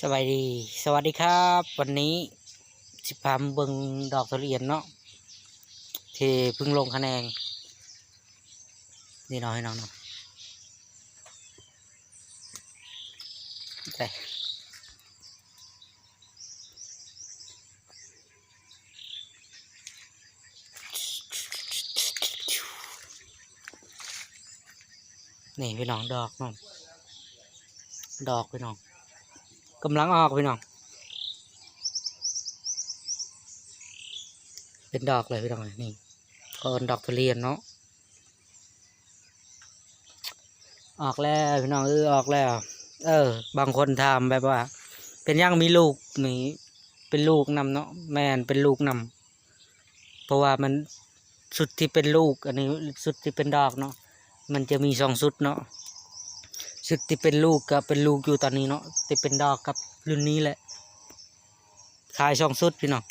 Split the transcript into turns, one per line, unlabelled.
สวัสดี สวัสดีครับ วันนี้สิพามเบิงดอกทุเรียนเนาะที่เพิ่งลงคะแนนนี่นาะให้น้องเนาะไปนี่พี่น้องดอกเน้องดอกพี่น้อง กำลังออกพี่น้อง เป็นดอกเลยพี่น้องนี่ก็เป็นดอกทุเรียนเนาะ ออกแล้วพี่น้องเออออกแล้ว เออ บางคนถามแบบว่า เป็นยังมีลูกนี่เป็นลูกนำเนาะแม่นเป็นลูกนำเพราะว่ามันสุดที่เป็นลูก อันนี้สุดที่เป็นดอกเนาะมันจะมีสองสุดเนาะ ชุดที่เป็นลูกก็เป็นลูกอยู่ตอนนี้เนาะที่เป็นดอกกับรุ่นนี้แหละขายช่องสุดพี่น้อง